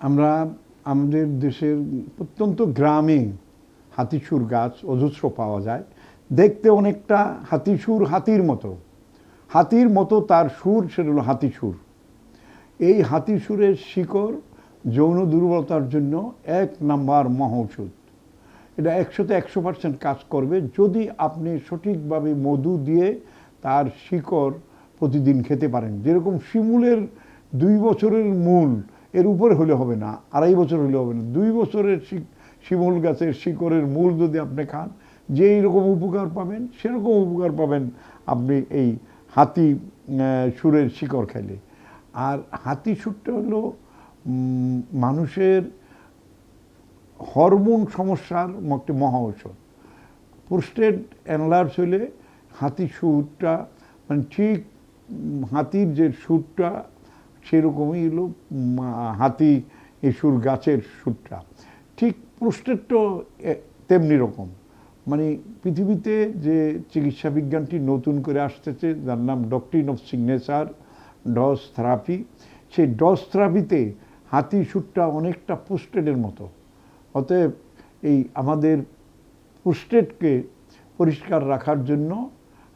আমরা আমাদের দেশের অত্যন্ত গ্রামে হাতিসুর গাছ, অজস্র পাওয়া যায়। দেখতে অনেকটা হাতিসুর হাতির মতো। হাতির মতো তার সুর, সেটা হলো হাতিসুর এই হাতিসুরের শিকড় যৌন দুর্বলতার জন্য এক নাম্বার মহৌষধ। এটা একশোতে একশো পার্সেন্ট কাজ করবে। যদি আপনি সঠিকভাবে মধু দিয়ে তার শিকড় প্রতিদিন খেতে পারেন। যেরকম শিমুলের দুই বছরের মূল এর উপরে হলে হবে না, আড়াই বছর হলে হবে না। দুই বছরের শিমুল গাছের শিকড়ের মূল যদি আপনি খান, যেই রকম উপকার পাবেন, সেরকম উপকার পাবেন আপনি এই হাতি সুরের শিকড় খেলে আর হাতি সুরটা হলো মানুষের হরমোন সমস্যার একটি মহা ঔষধ। প্রোস্টেট অ্যানলার্স হলে হাতি সুরটা মানে ঠিক হাতির যে সুরটা সেরকমই হলো হাতি এই সুর গাছের সুরটা ঠিক প্রোস্টেটটাও তেমনি রকম। মানে পৃথিবীতে যে চিকিৎসা বিজ্ঞানটি নতুন করে আসতেছে, যার নাম doctrine of signature, dose therapy. সেই ডস থেরাপিতে হাতি সুরটা অনেকটা পোস্টেডের মতো। অতএব এই আমাদের পোস্টেডকে পরিষ্কার রাখার জন্য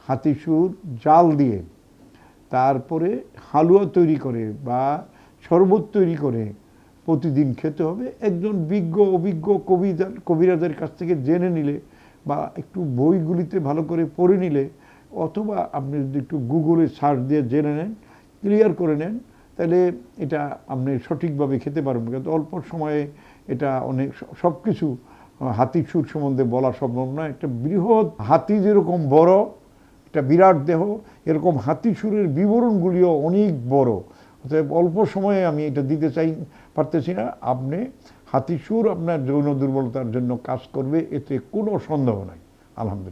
হাতিসুর জাল দিয়ে তারপরে হালুয়া তৈরি করে বা শরবত তৈরি করে প্রতিদিন খেতে হবে। একজন বিজ্ঞ, অভিজ্ঞ কবিতা কবিরাদের কাছ থেকে জেনে নিলে বা একটু বইগুলিতে ভালো করে পড়ে নিলে অথবা আপনি যদি একটু গুগলে সার্চ দিয়ে জেনে নেন, ক্লিয়ার করে নেন, তাহলে এটা আপনি সঠিকভাবে খেতে পারবেন। কিন্তু অল্প সময়ে এটা অনেক সব কিছু হাতির সুর সম্বন্ধে বলা সম্ভব নয়। একটা বৃহৎ হাতি যেরকম বড় একটা বিরাট দেহ, এরকম হাতি সুরের বিবরণগুলিও অনেক বড়। অতএব অল্প সময়ে আমি এটা দিতে চাই, পারতেছি না। আপনি হাতিসুর আপনার যৌন দুর্বলতার জন্য কাজ করবে, এতে কোনো সন্দেহ নাই। আলহামদুলিল্লাহ।